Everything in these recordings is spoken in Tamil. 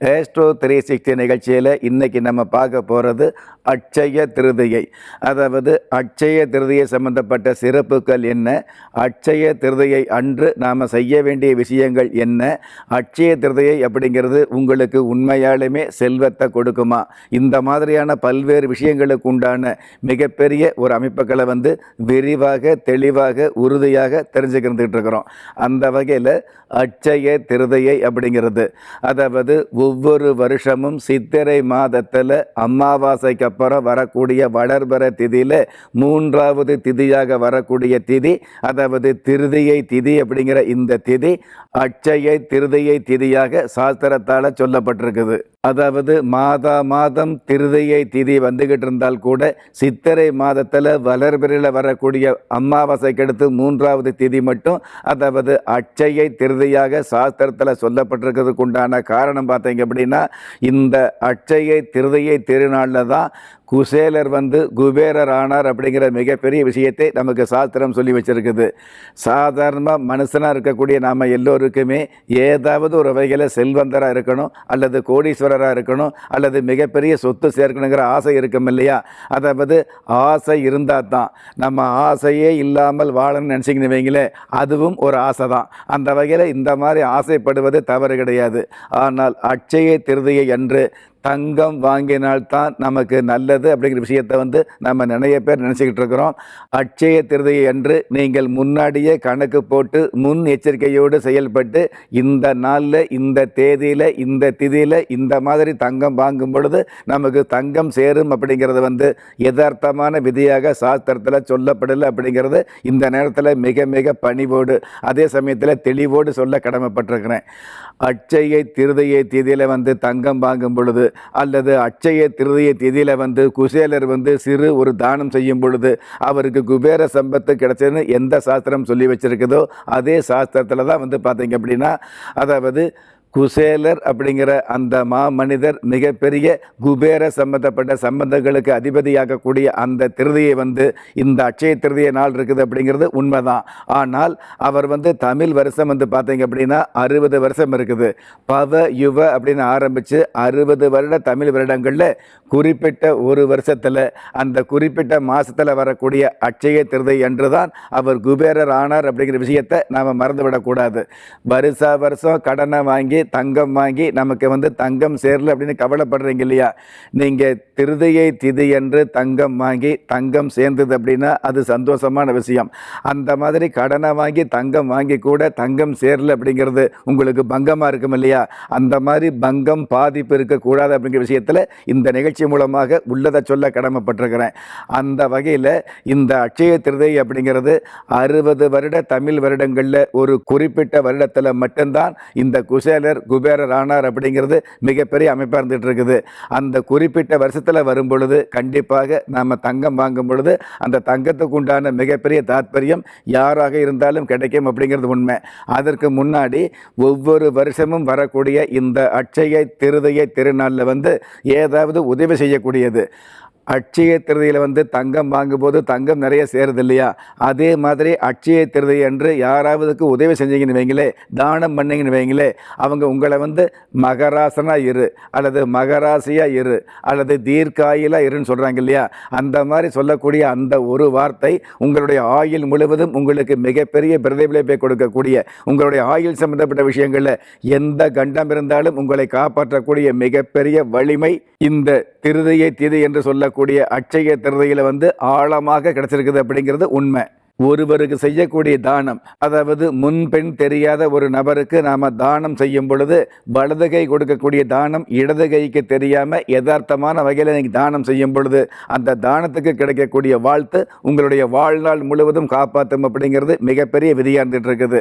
Astro three sixty நிகழ்ச்சியில் இன்றைக்கி நம்ம பார்க்க போகிறது அட்சய திருதியை. அதாவது அட்சய திருதியை சம்பந்தப்பட்ட சிறப்புகள் என்ன? அட்சய திருதியை அன்று நாம் செய்ய வேண்டிய விஷயங்கள் என்ன? அட்சய திருதியை அப்படிங்கிறது உங்களுக்கு உண்மையாலுமே செல்வத்தை கொடுக்குமா? இந்த மாதிரியான பல்வேறு விஷயங்களுக்கு உண்டான மிகப்பெரிய ஒரு அமைப்புகளை வந்து விரிவாக தெளிவாக உறுதியாக தெரிஞ்சுக்கிட்டு இருக்கிறோம் அந்த வகையில் அட்சய திருதையை அப்படிங்கிறது. அதாவது ஒவ்வொரு வருஷமும் சித்திரை மாதத்தில் அமாவாசைக்கு அப்புறம் வரக்கூடிய வளர்பர திதியில் மூன்றாவது திதியாக வரக்கூடிய திதி அதாவது திருதியை திதி அப்படிங்கிற இந்த திதி அட்சய திருதியை திதியாக சாஸ்திரத்தால் சொல்லப்பட்டிருக்குது. அதாவது மாதா மாதம் திருதையை திதி வந்துகிட்டு இருந்தால் கூட சித்திரை மாதத்தில் வளர்பிறையில் வரக்கூடிய அமாவாசைக்கு அடுத்து மூன்றாவது திதி மட்டும் அதாவது அச்சையை திருதியாக சாஸ்திரத்தில் சொல்லப்பட்டிருக்கிறதுக்கு உண்டான காரணம் பார்த்தீங்க அப்படின்னா இந்த அட்சையை திருதையை திருநாளில் தான் குசேலர் வந்து குபேரர் ஆனார் அப்படிங்கிற மிகப்பெரிய விஷயத்தை நமக்கு சாஸ்திரம் சொல்லி வச்சுருக்குது. சாதாரணமாக மனுஷனாக இருக்கக்கூடிய நாம் எல்லோருக்குமே ஏதாவது ஒரு வகையில் செல்வந்தராக இருக்கணும் அல்லது கோடீஸ்வரராக இருக்கணும் அல்லது மிகப்பெரிய சொத்து சேர்க்கணுங்கிற ஆசை இருக்கும் இல்லையா? அதாவது ஆசை இருந்தால் தான். நம்ம ஆசையே இல்லாமல் வாழணும்னு நினச்சிங்கன்னு வைங்களேன் அதுவும் ஒரு ஆசை தான். அந்த வகையில் இந்த மாதிரி ஆசைப்படுவது தவறு கிடையாது. ஆனால் அட்சய திருதியை அன்று தங்கம் வாங்கினால்தான் நமக்கு நல்லது அப்படிங்கிற விஷயத்தை வந்து நம்ம நிறைய பேர் நினச்சிக்கிட்டு இருக்கிறோம். அட்சய திருதையை அன்று நீங்கள் முன்னாடியே கணக்கு போட்டு முன் எச்சரிக்கையோடு செயல்பட்டு இந்த நாளில் இந்த தேதியில் இந்த திதியில் இந்த மாதிரி தங்கம் வாங்கும் பொழுது நமக்கு தங்கம் சேரும் அப்படிங்கிறது வந்து யதார்த்தமான விதியாக சாஸ்திரத்தில் சொல்லப்படலை அப்படிங்கிறது இந்த நேரத்தில் மிக மிக பணிவோடு அதே சமயத்தில் தெளிவோடு சொல்ல கடமைப்பட்டிருக்கிறேன். அட்சய திருதையை திதியில் வந்து தங்கம் வாங்கும் பொழுது அல்லது அட்சய திருதய திதியில் வந்து குசேலர் வந்து சிறு ஒரு தானம் செய்யும் பொழுது அவருக்கு குபேர சம்பத்து கிடைச்சதுன்னு எந்த சாஸ்திரம் சொல்லி வச்சிருக்குதோ அதே சாஸ்திரத்தில் தான் வந்து பார்த்தீங்க அப்படின்னா அதாவது குசேலர் அப்படிங்கிற அந்த மா மனிதர் மிகப்பெரிய குபேர சம்பந்தப்பட்ட சம்பந்தங்களுக்கு அதிபதியாகக்கூடிய அந்த திருதியை வந்து இந்த அட்சய திருதிய நாள் இருக்குது அப்படிங்கிறது உண்மைதான். ஆனால் அவர் வந்து தமிழ் வருஷம் வந்து பார்த்தீங்க அப்படின்னா அறுபது வருஷம் இருக்குது. பவ யுவ அப்படின்னு ஆரம்பித்து அறுபது வருட தமிழ் வருடங்களில் குறிப்பிட்ட ஒரு வருஷத்தில் அந்த குறிப்பிட்ட மாதத்தில் வரக்கூடிய அட்சய திருதை என்று தான் அவர் குபேரர் ஆனார் அப்படிங்கிற விஷயத்தை நாம் மறந்துவிடக்கூடாது வருஷா வருஷம் கடனை வாங்கி தங்கம் வாங்கி நமக்கு வந்து தங்கம் சேரல அப்படின்னு கவலைப்படுறீங்க இல்லையா? நீங்கள் திருதையை திதி என்று தங்கம் வாங்கி தங்கம் சேர்ந்தது அப்படின்னா அது சந்தோஷமான விஷயம். அந்த மாதிரி கடனை வாங்கி தங்கம் வாங்கி கூட தங்கம் சேரல அப்படிங்கிறது உங்களுக்கு பங்கமாக இருக்கும் இல்லையா? அந்த மாதிரி பங்கம் பாதிப்பு இருக்கக்கூடாது அப்படிங்கிற விஷயத்தில் இந்த நிகழ்ச்சி மூலமாக உள்ளதை சொல்ல கடமைப்பட்டிருக்கிறேன். அந்த வகையில் இந்த அட்சய திருதை அப்படிங்கிறது அறுபது வருட தமிழ் வருடங்களில் ஒரு குறிப்பிட்ட வருடத்தில் மட்டும்தான் இந்த குசேலர் குபேரர் ஆனார் அப்படிங்கிறது மிகப்பெரிய அமைப்பாக இருந்துகிட்டு இருக்குது. அந்த குறிப்பிட்ட வருஷத்தில் வரும் பொழுது கண்டிப்பாக நாம் தங்கம் வாங்கும் பொழுது அந்த தங்கத்துக்கு உண்டான மிகப்பெரிய தாத்பரியம் யாராக இருந்தாலும் கிடைக்கும் அப்படிங்கிறது உண்மை. அதற்கு முன்னாடி ஒவ்வொரு வருஷமும் வரக்கூடிய இந்த அட்சய திருதைய திருநாளில் வந்து ஏதாவது உதவி செய்யக்கூடியது. அட்சய திருதியில் வந்து தங்கம் வாங்கும்போது தங்கம் நிறைய சேருது இல்லையா அதே மாதிரி அட்சய திருதி என்று யாராவதுக்கு உதவி செஞ்சீங்கன்னு வைங்களே தானம் பண்ணிங்கன்னு வைங்களே அவங்க உங்களை வந்து மகராசனாக இரு அல்லது மகராசியாக இரு அல்லது தீர்க்காயிலாக இருன்னு சொல்கிறாங்க இல்லையா? அந்த மாதிரி சொல்லக்கூடிய அந்த ஒரு வார்த்தை உங்களுடைய ஆயுள் முழுவதும் உங்களுக்கு மிகப்பெரிய பிரதிபலிப்பை கொடுக்கக்கூடிய உங்களுடைய ஆயுள் சம்பந்தப்பட்ட விஷயங்களில் எந்த கண்டம் இருந்தாலும் உங்களை காப்பாற்றக்கூடிய மிகப்பெரிய வலிமை இந்த திருதையை திதி என்று சொல்லக்கூடிய அட்சய திருதையில் வந்து ஆழமாக கிடைச்சிருக்குது அப்படிங்கிறது உண்மை. ஒருவருக்கு செய்யக்கூடிய தானம். அதாவது முன்பெண் தெரியாத ஒரு நபருக்கு நாம் தானம் செய்யும் பொழுது வலது கை கொடுக்கக்கூடிய தானம் இடது கைக்கு தெரியாமல் யதார்த்தமான வகையில் நீங்கள் தானம் செய்யும் பொழுது அந்த தானத்துக்கு கிடைக்கக்கூடிய வாழ்த்து உங்களுடைய வாழ்நாள் முழுவதும் காப்பாற்றும் அப்படிங்கிறது மிகப்பெரிய விதியா இருக்குது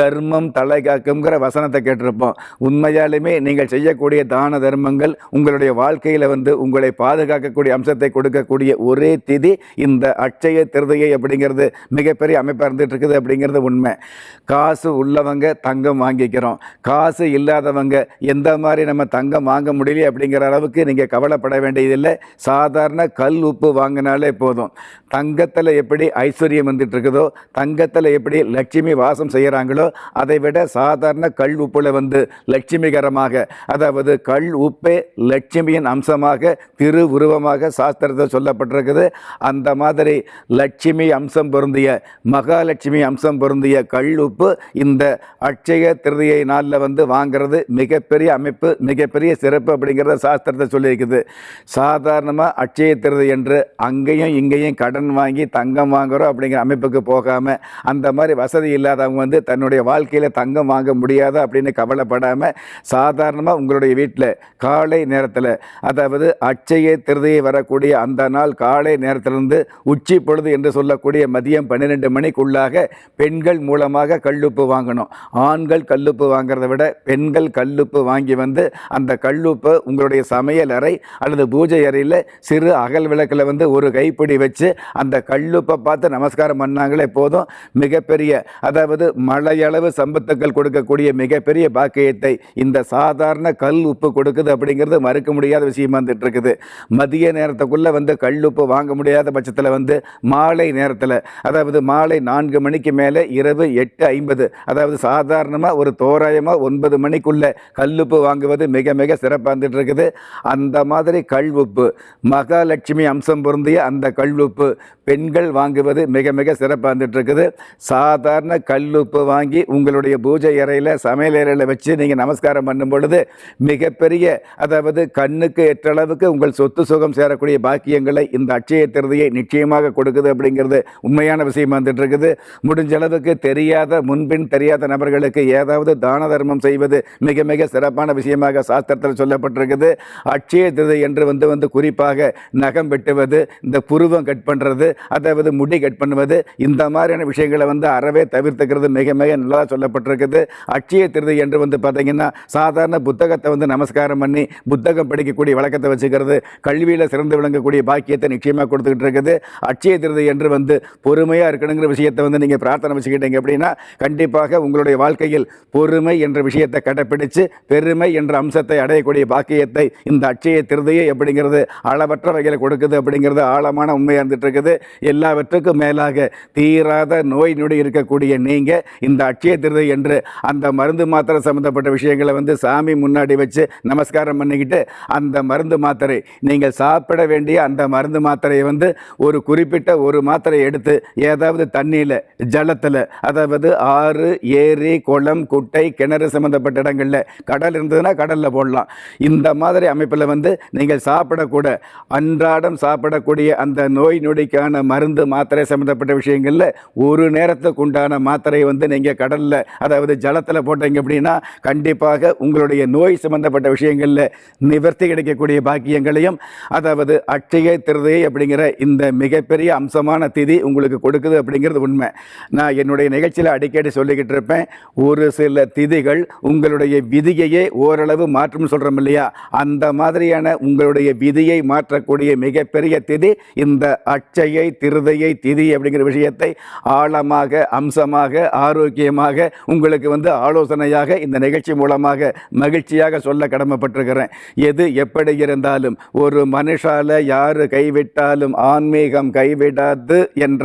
தர்மம் தலை காக்குங்கிற வசனத்தை கேட்டிருப்போம். உண்மையாலுமே நீங்கள் செய்யக்கூடிய தான தர்மங்கள் உங்களுடைய வாழ்க்கையில் வந்து உங்களை பாதுகாக்கக்கூடிய அம்சத்தை கொடுக்கக்கூடிய ஒரே திதி இந்த அட்சய திருதையை அப்படிங்கிறது. மிகப்பெரிய அமைப்பாக இருந்துட்டு இருக்குது அப்படிங்கிறது உண்மை. காசு உள்ளவங்க தங்கம் வாங்கிக்கிறோம். காசு இல்லாதவங்க எந்த மாதிரி நம்ம தங்கம் வாங்க முடியல அப்படிங்கிற அளவுக்கு நீங்கள் கவலைப்பட வேண்டியதில்லை. சாதாரண கல் உப்பு வாங்கினாலே போதும். தங்கத்தில் எப்படி ஐஸ்வர்யம் வந்துட்டு இருக்குதோ தங்கத்தில் எப்படி லட்சுமி வாசம் செய்கிறாங்களோ அதை விட சாதாரண கல் உப்பில் வந்து லட்சுமிகரமாக அதாவது கல் உப்பே லட்சுமியின் அம்சமாக திரு உருவமாக சாஸ்திரத்தில் சொல்லப்பட்டிருக்குது. அந்த மாதிரி லட்சுமி அம்சம் பொருந்திய மகாலட்சுமி அம்சம் பொருந்திய கல் உப்பு இந்த அட்சய திருதியை நாளில் வந்து வாங்குறது மிகப்பெரிய அமைப்பு மிகப்பெரிய சிறப்பு அப்படிங்கிறத சாஸ்திரத்தை சொல்லியிருக்குது. சாதாரணமாக அட்சய திருதி என்று அங்கேயும் இங்கேயும் கடன் வாங்கி தங்கம் வாங்குறோம் அப்படிங்கிற அமைப்புக்கு போகாமல் அந்த மாதிரி வசதி இல்லாதவங்க வந்து தன்னுடைய வாழ்க்கையில் தங்கம் வாங்க முடியாத அப்படின்னு கவலைப்படாமல் சாதாரணமாக உங்களுடைய வீட்டில் காலை நேரத்தில் அதாவது அட்சய திருதியை வரக்கூடிய அந்த நாள் காலை நேரத்திலிருந்து உச்சி பொழுது என்று சொல்லக்கூடிய மதியம் பன்னிரெண்டு மணிக்குள்ளாக பெண்கள் மூலமாக கல்லுப்பு வாங்கணும். ஆண்கள் கல்லுப்பு வாங்குறத விட பெண்கள் கல்லுப்பு வாங்கி வந்து அந்த கல்லுப்பை உங்களுடைய சமையல் அறை அல்லது பூஜை அறையில் சிறு அகல் விளக்கில் வந்து ஒரு கைப்பிடி வச்சு அந்த கல்லுப்பை பார்த்து நமஸ்காரம் பண்ணாங்களே போதும். மிகப்பெரிய அதாவது மழையளவு சம்பத்துக்கள் கொடுக்கக்கூடிய மிகப்பெரிய பாக்கியத்தை இந்த சாதாரண கல் உப்பு கொடுக்குது அப்படிங்கிறது மறுக்க முடியாத விஷயமா வந்துட்டு இருக்குது. மதிய நேரத்துக்குள்ளே வந்து கல் உப்பு வாங்க முடியாத பட்சத்தில் வந்து மாலை நேரத்தில் அதாவது மாலை நான்கு மணிக்கு மேலே இரவு எட்டு ஐம்பது. அதாவது சாதாரணமாக ஒரு தோராயமாக ஒன்பது மணிக்குள்ள கல்லுப்பு வாங்குவது மிக மிக சிறப்பாக இருந்துட்டு இருக்குது அந்த மாதிரி கல் உப்பு மகாலட்சுமி அம்சம் பொருந்திய அந்த கல் உப்பு பெண்கள் வாங்குவது மிக மிக சிறப்பாக இருந்துட்டு இருக்குது சாதாரண கல்லுப்பு வாங்கி உங்களுடைய பூஜை அறையில் சமையல் அறையில் வச்சு நீங்கள் நமஸ்காரம் பண்ணும் பொழுது மிகப்பெரிய அதாவது கண்ணுக்கு ஏற்ற அளவுக்கு உங்கள் சொத்து சுகம் சேரக்கூடிய பாக்கியங்களை இந்த அட்சய திருதியை நிச்சயமாக கொடுக்குது அப்படிங்கிறது உண்மையான விஷயம் வந்துட்டு இருக்குது முடிஞ்ச அளவுக்கு தெரியாத முன்பின் தெரியாத நபர்களுக்கு ஏதாவது தான தர்மம் செய்வது மிக மிக சிறப்பான விஷயமாக சாஸ்திரத்தில் சொல்லப்பட்டிருக்குது. அட்சய திருதை என்று வந்து வந்து குறிப்பாக நகம் வெட்டுவது இந்த புருவம் கட் பண்ணுறது அதாவது முடி கட் பண்ணுவது இந்த மாதிரியான விஷயங்களை வந்து அறவே தவிர்த்துக்கிறது மிக மிக நல்லா சொல்லப்பட்டிருக்குது. அட்சய திருதை என்று வந்து பார்த்தீங்கன்னா சாதாரண புத்தகத்தை வந்து நமஸ்காரம் பண்ணி புத்தகம் படிக்கக்கூடிய வழக்கத்தை வச்சுக்கிறது கல்வியில் சிறந்து விளங்கக்கூடிய பாக்கியத்தை நிச்சயமாக கொடுத்துக்கிட்டு இருக்குது. அட்சய திருதை என்று வந்து பொறுமையாக இருக்கணுங்கிற விஷயத்தை வந்து நீங்கள் பிரார்த்தனை வச்சுக்கிட்டீங்க அப்படின்னா கண்டிப்பாக உங்களுடைய வாழ்க்கையில் பொறுமை என்ற விஷயத்தை கடைப்பிடித்து பெருமை என்ற அம்சத்தை அடையக்கூடிய பாக்கியத்தை இந்த அட்சய திருதையை அப்படிங்கிறது அளவற்ற வகையில் கொடுக்குது அப்படிங்கிறது ஆழமான உண்மையாக இருந்துட்டு இருக்குது எல்லாவற்றுக்கும் மேலாக தீராத நோய் நொடி இருக்கக்கூடிய நீங்கள் இந்த அட்சய திருதை என்று அந்த மருந்து மாத்திரை சம்மந்தப்பட்ட விஷயங்களை வந்து சாமி முன்னாடி வச்சு நமஸ்காரம் பண்ணிக்கிட்டு அந்த மருந்து மாத்திரை நீங்கள் சாப்பிட வேண்டிய அந்த மருந்து மாத்திரையை வந்து ஒரு குறிப்பிட்ட ஒரு மாத்திரையை எடுத்து ஏதாவது தண்ணியில் ஜலத்தில் அதாவது ஆறு ஏரி குளம் குட்டை கிணறு சம்மந்தப்பட்ட இடங்களில் கடல் இருந்ததுன்னா கடலில் போடலாம். இந்த மாதிரி அமைப்பில் வந்து நீங்கள் சாப்பிடக்கூட அன்றாடம் சாப்பிடக்கூடிய அந்த நோய் நொடிக்கான மருந்து மாத்திரை சம்மந்தப்பட்ட விஷயங்களில் ஒரு நேரத்துக்கு உண்டான மாத்திரையை வந்து நீங்கள் கடலில் அதாவது ஜலத்தில் போட்டீங்க அப்படின்னா கண்டிப்பாக உங்களுடைய நோய் சம்மந்தப்பட்ட விஷயங்களில் நிவர்த்தி கிடைக்கக்கூடிய பாக்கியங்களையும் அதாவது அட்சய திருதை அப்படிங்கிற இந்த மிகப்பெரிய அம்சமான திதி உங்களுக்கு கொடுக்குது அப்படிங்கிறது உண்மை. நான் என்னுடைய நிகழ்ச்சியில் அடிக்கடி சொல்லிக்கிட்டு இருப்பேன் ஒரு சில திதிகள் உங்களுடைய விதியையே ஓரளவு மாற்றும் சொல்கிறோம் இல்லையா? அந்த மாதிரியான உங்களுடைய விதியை மாற்றக்கூடிய மிகப்பெரிய திதி இந்த அச்சையை திருதையை திதி அப்படிங்கிற விஷயத்தை ஆழமாக அம்சமாக ஆரோக்கியமாக உங்களுக்கு வந்து ஆலோசனையாக இந்த நிகழ்ச்சி மூலமாக மகிழ்ச்சியாக சொல்ல கடமைப்பட்டிருக்கிறேன். எது எப்படி இருந்தாலும் ஒரு மனுஷால யார் கைவிட்டாலும் ஆன்மீகம் கைவிடாது என்ற